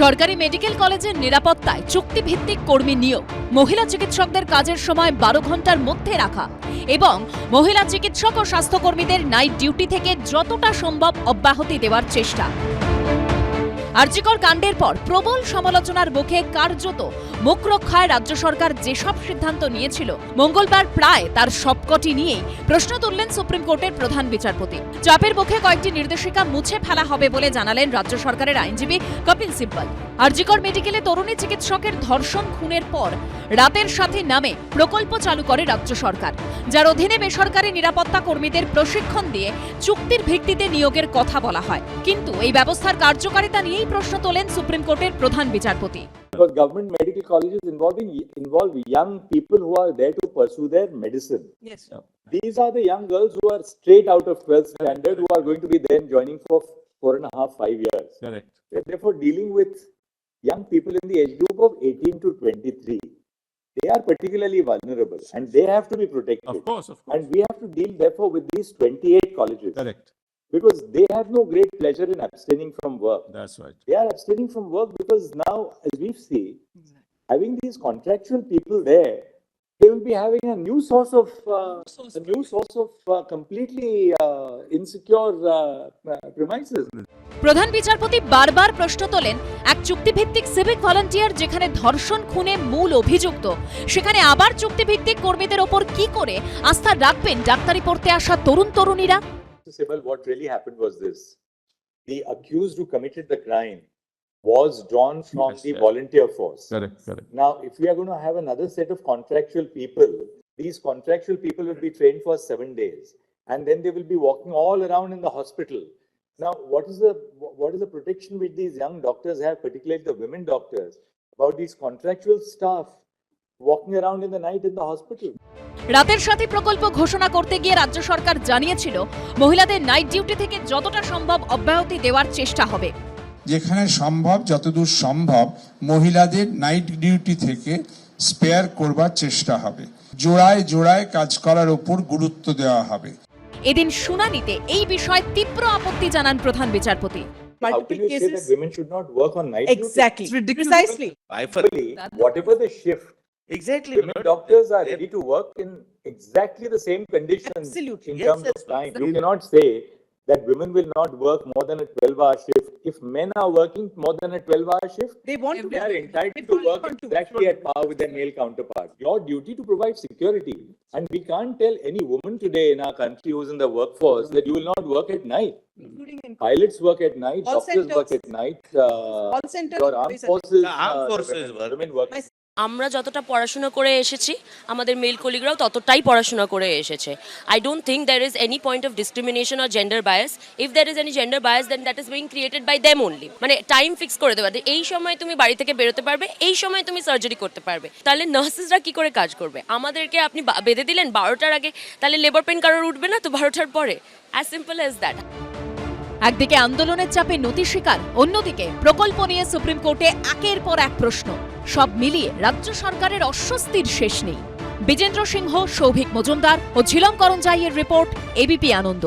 সরকারি মেডিকেল কলেজের নিরাপত্তায় চুক্তিভিত্তিক কর্মী নিয়োগ, মহিলা চিকিৎসকদের কাজের সময় বারো ঘণ্টার মধ্যে রাখা এবং মহিলা চিকিৎসক ও স্বাস্থ্যকর্মীদের নাইট ডিউটি থেকে যতটা সম্ভব অব্যাহতি দেওয়ার চেষ্টা। আর্যিকর কাণ্ডের পর প্রবল সমালোচনার মুখে কার্যত মুখ রক্ষায় রাজ্য সরকার যেসব সিদ্ধান্ত নিয়েছিল, মঙ্গলবার প্রায় তার সবকটি নিয়েই প্রশ্ন তুললেন সুপ্রিম কোর্টের প্রধান বিচারপতি। চাপের মুখে কয়েকটি নির্দেশিকা মুছে ফেলা হবে বলে জানালেন রাজ্য সরকারের আইনজীবী কপিল সিব্বল। আরজিকর মেডিকেলে তরুণী চিকিৎসকের ধর্ষণ খুনের পর রাতের সাথে নামে প্রকল্প চালু করে রাজ্য সরকার, যার অধীনে বেসরকারি নিরাপত্তা কর্মীদের প্রশিক্ষণ দিয়ে চুক্তির ভিত্তিতে নিয়োগের কথা বলা হয়। কিন্তু এই ব্যবস্থার কার্যকারিতা নিয়েই প্রশ্ন তোলেন সুপ্রিম কোর্টের প্রধান বিচারপতি Because government medical colleges involving involve young people who are there to pursue their medicine. Yes. These are the young girls who are straight out of 12th standard who are going to be then joining for four and a half, five years. Correct. They're therefore dealing with young people in the age group of 18 to 23. They are particularly vulnerable and they have to be protected. Of course, of And course. we have to deal therefore with these 28 colleges Correct. Because they have no great pleasure in abstaining from work. That's right. They are abstaining from work because now, as we see, having these contractual people there, they will be having a new source of uh, a new source of uh, completely uh, insecure uh, uh, premises. প্রধান বিচারপতি বারবার প্রশ্ন তোলেন এক চুক্তিভিত্তিক civic volunteer যেখানে ধর্ষণ খুনে মূল অভিযুক্ত সেখানে আবার চুক্তিভিত্তিক কর্মীদের ওপর কি করে আস্থা রাখবেন ডাক্তারি পড়তে আসা তরুণ তরুণীরা Sibyl, what really happened was this: the accused who committed the crime was drawn from Yes, the yes. volunteer force. Correct, correct. Now, if we are going to have another set of contractual people, these contractual people will be trained for seven days, and then they will be walking all around in the hospital. Now, what is the what is the protection which these young doctors have, particularly the women doctors, about these contractual staff walking around in the night in the hospital? রাতের সাথে প্রকল্প ঘোষণা করতে গিয়ে রাজ্য সরকার জানিয়েছিল মহিলাদের night duty থেকে যতটা সম্ভব অব্যাহতি দেওয়ার চেষ্টা হবে যেখানে সম্ভব যতদূর সম্ভব মহিলাদের নাইট ডিউটি থেকে স্পেয়ার করবার চেষ্টা হবে জোড়ায় জোড়ায় কাজ করার উপর গুরুত্ব দেওয়া হবে এদিন শুনানিতে এই বিষয়ে তীব্র আপত্তি জানান প্রধান বিচারপতি How can Multiple you say that cases. women should not work on night exactly. duty? Exactly. Precisely. Whatever the shift, Exactly. women doctors are ready to work in exactly the same conditions Absolutely. in Yes, terms yes, of time. You cannot say that women will not work more than a 12-hour shift. If men are working more than a 12-hour shift, They want to. they are entitled They to want work to. exactly at par with their male counterparts. Your duty to provide security, and we can't tell any woman today in our country who's in the workforce that you will not work at night. Including in Pilots work at night, Call doctors work at night, uh, Call centers. your armed forces, The armed uh, forces women- work. women work. My- আমরা যতটা পড়াশোনা করে এসেছি, আমাদের mail কলিগরাও ততটাই পড়াশোনা করে এসেছে। I don't think there is any point of discrimination or gender bias if there is any gender bias then that is being created by them only মানে টাইম ফিক্স করে দেওয়া। এই সময় তুমি বাড়ি থেকে বেরোতে পারবে, এই সময় তুমি সার্জারি করতে পারবে। তাহলে নার্সেসরা কি করে কাজ করবে? আমাদেরকে আপনি বেঁধে দিলেন বারোটার আগে, তাহলে লেবার পেন কারোর উঠবে না তো বারোটার পরে? অ্যাজ সিম্পল অ্যাজ দ্যাট একদিকে আন্দোলনের চাপে নতি স্বীকার, অন্যদিকে প্রকল্প নিয়ে সুপ্রিম কোর্টে একের পর এক প্রশ্ন। সব মিলিয়ে রাজ্য সরকারের অস্বস্তির শেষ নেই। বিজেন্দ্র সিংহ, সৌভিক মজুমদার ও ঝিলম করঞ্জাইয়ের রিপোর্ট এবিপি আনন্দ।